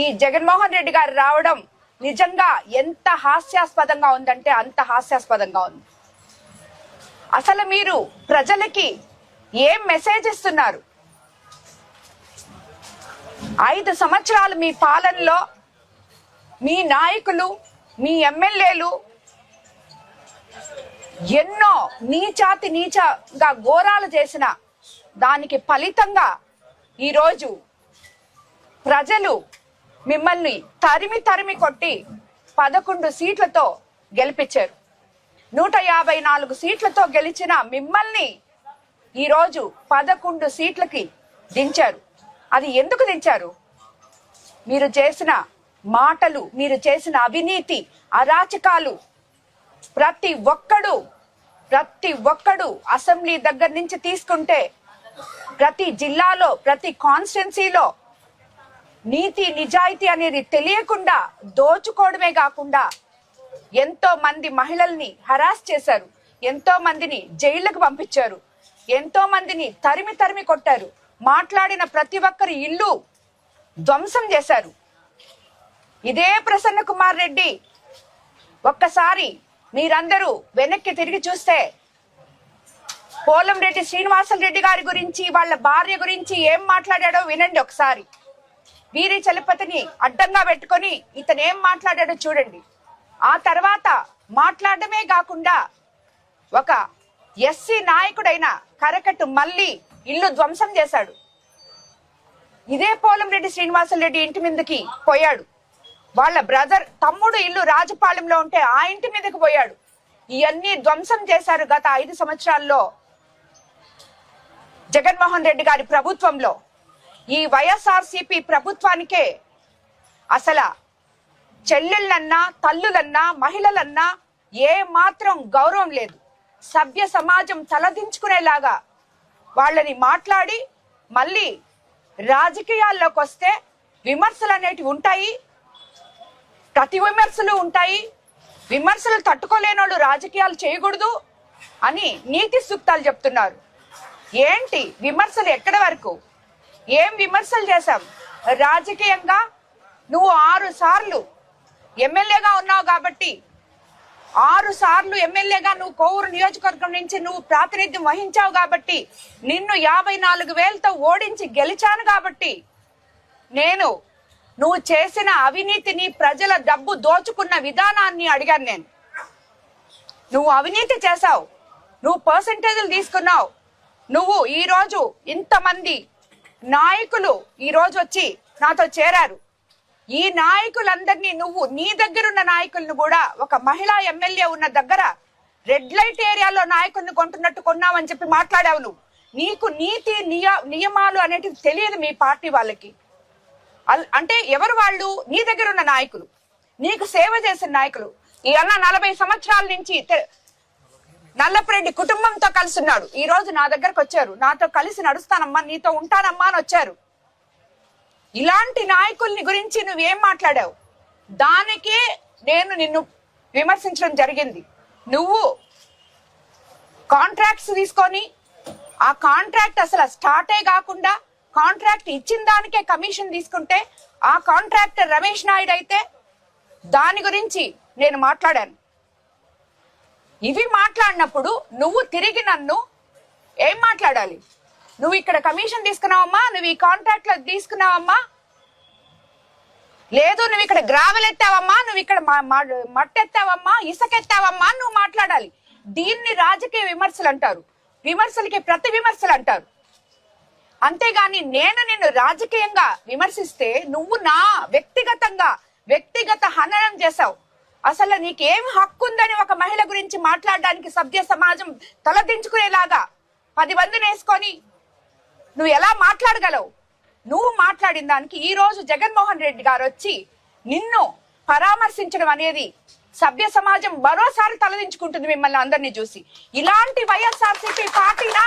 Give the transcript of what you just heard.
ఈ జగన్మోహన్ రెడ్డి గారు రావడం నిజంగా ఎంత హాస్యాస్పదంగా ఉందంటే అంత హాస్యాస్పదంగా ఉంది. అసలు మీరు ప్రజలకి ఏం మెసేజ్ ఇస్తున్నారు? ఐదు సంవత్సరాలు మీ పాలనలో మీ నాయకులు మీ ఎమ్మెల్యేలు ఎన్నో నీచాతి నీచగా ఘోరాలు చేసిన దానికి ఫలితంగా ఈరోజు ప్రజలు మిమ్మల్ని తరిమి తరిమి కొట్టి పదకొండు సీట్లతో గెలిపించారు. నూట యాభై నాలుగు సీట్లతో గెలిచిన మిమ్మల్ని ఈరోజు పదకొండు సీట్లకి దించారు. అది ఎందుకు దించారు? మీరు చేసిన మాటలు మీరు చేసిన అవినీతి అరాచకాలు ప్రతి ఒక్కడు ప్రతి ఒక్కడు అసెంబ్లీ దగ్గర నుంచి తీసుకుంటే ప్రతి జిల్లాలో ప్రతి కాన్స్టిట్యున్సీలో నీతి నిజాయితీ అనేది తెలియకుండా దోచుకోవడమే కాకుండా ఎంతో మంది మహిళల్ని హరాస్ చేశారు. ఎంతో మందిని జైళ్ళకు పంపించారు. ఎంతో మందిని తరిమి తరిమి కొట్టారు. మాట్లాడిన ప్రతి ఒక్కరి ఇల్లు ధ్వంసం చేశారు. ఇదే ప్రసన్న కుమార్ రెడ్డి. ఒక్కసారి మీరందరూ వెనక్కి తిరిగి చూస్తే పోలంరెడ్డి శ్రీనివాసన్ రెడ్డి గారి గురించి వాళ్ళ భార్య గురించి ఏం మాట్లాడాడో వినండి ఒకసారి. వీరి చలపతిని అడ్డంగా పెట్టుకొని ఇతను ఏం మాట్లాడాడో చూడండి. ఆ తర్వాత మాట్లాడమే కాకుండా ఒక ఎస్సీ నాయకుడైన కరకట్టు మళ్ళీ ఇల్లు ధ్వంసం చేశాడు. ఇదే పోలంరెడ్డి శ్రీనివాసరెడ్డి ఇంటి మీదకి పోయాడు. వాళ్ళ బ్రదర్ తమ్ముడు ఇల్లు రాజపాలెంలో ఉంటే ఆ ఇంటి మీదకి పోయాడు. ఇవన్నీ ధ్వంసం చేశారు గత ఐదు సంవత్సరాల్లో జగన్మోహన్ రెడ్డి గారి ప్రభుత్వంలో. ఈ వైఎస్ఆర్సిపి ప్రభుత్వానికే అసలు చెల్లెళ్ళన్నా తల్లులన్నా మహిళలన్నా ఏ మాత్రం గౌరవం లేదు. సభ్య సమాజం తలదించుకునేలాగా వాళ్ళని మాట్లాడి మళ్ళీ రాజకీయాల్లోకి వస్తే విమర్శలు అనేటివి ఉంటాయి ప్రతి విమర్శలు ఉంటాయి. విమర్శలు తట్టుకోలేని వాళ్ళు రాజకీయాలు చేయకూడదు అని నీతి సూక్తాలు చెప్తున్నారు. ఏంటి? విమర్శలు ఎక్కడి వరకు? ఏం విమర్శలు చేశాం? రాజకీయంగా నువ్వు ఆరు సార్లు ఎమ్మెల్యేగా ఉన్నావు కాబట్టి ఆరు సార్లు ఎమ్మెల్యేగా నువ్వు కోవూరు నియోజకవర్గం నుంచి నువ్వు ప్రాతినిధ్యం వహించావు కాబట్టి నిన్ను యాభై నాలుగు వేలతో ఓడించి గెలిచాను కాబట్టి నేను నువ్వు చేసిన అవినీతిని ప్రజల డబ్బు దోచుకున్న విధానాన్ని అడిగాను నేను. నువ్వు అవినీతి చేశావు. నువ్వు పర్సంటేజ్లు తీసుకున్నావు. నువ్వు ఈరోజు ఇంతమంది నాయకులు ఈ రోజు వచ్చి నాతో చేరారు. ఈ నాయకులందరినీ నువ్వు నీ దగ్గరున్న నాయకులను కూడా ఒక మహిళా ఎమ్మెల్యే ఉన్న దగ్గర రెడ్ లైట్ ఏరియాలో నాయకుల్ని కొంటున్నట్టు కొన్నావని చెప్పి మాట్లాడావు నువ్వు. నీకు నీతి నియ నియమాలు అనేటివి తెలియదు మీ పార్టీ వాళ్ళకి. అల్- అంటే ఎవరు వాళ్ళు? నీ దగ్గర ఉన్న నాయకులు. నీకు సేవ చేసిన నాయకులు. ఈ అన్న నలభై సంవత్సరాల నుంచి నల్లపరెడ్డి కుటుంబంతో కలిసి ఉన్నాడు ఈ రోజు నా దగ్గరకు వచ్చారు. నాతో కలిసి నడుస్తానమ్మా నీతో ఉంటానమ్మా అని వచ్చారు. ఇలాంటి నాయకుల్ని గురించి నువ్వేం మాట్లాడావు? దానికే నేను నిన్ను విమర్శించడం జరిగింది. నువ్వు కాంట్రాక్ట్స్ తీసుకొని ఆ కాంట్రాక్ట్ అసలు స్టార్టే కాకుండా కాంట్రాక్ట్ ఇచ్చిన దానికే కమిషన్ తీసుకుంటే ఆ కాంట్రాక్టర్ రమేష్ నాయుడు అయితే దాని గురించి నేను మాట్లాడాను. ఇవి మాట్లాడినప్పుడు నువ్వు తిరిగి నన్ను ఏం మాట్లాడాలి? నువ్వు ఇక్కడ కమిషన్ తీసుకున్నావమ్మా? నువ్వు ఈ కాంట్రాక్ట్లో తీసుకున్నావమ్మా? లేదు నువ్వు ఇక్కడ గ్రావెల్ ఎత్తావమ్మా? నువ్వు ఇక్కడ మట్టెత్తావమ్మా ఇసుకెత్తావమ్మా నువ్వు మాట్లాడాలి. దీన్ని రాజకీయ విమర్శలు అంటారు. విమర్శలకి ప్రతి విమర్శలు అంటారు. అంతేగాని నేను నిన్ను రాజకీయంగా విమర్శిస్తే నువ్వు నా వ్యక్తిగతంగా వ్యక్తిగత హననం చేశావు. అసలు నీకేం హక్కు ఉందని ఒక మహిళ గురించి మాట్లాడడానికి సభ్య సమాజం తలదించుకునేలాగా పది మందిని వేసుకొని నువ్వు ఎలా మాట్లాడగలవు? నువ్వు మాట్లాడిన దానికి ఈ రోజు జగన్మోహన్ రెడ్డి గారు వచ్చి నిన్ను పరామర్శించడం అనేది సభ్య సమాజం మరోసారి తలదించుకుంటుంది మిమ్మల్ని అందరినీ చూసి. ఇలాంటి వైఎస్ఆర్సీపీ పార్టీనా?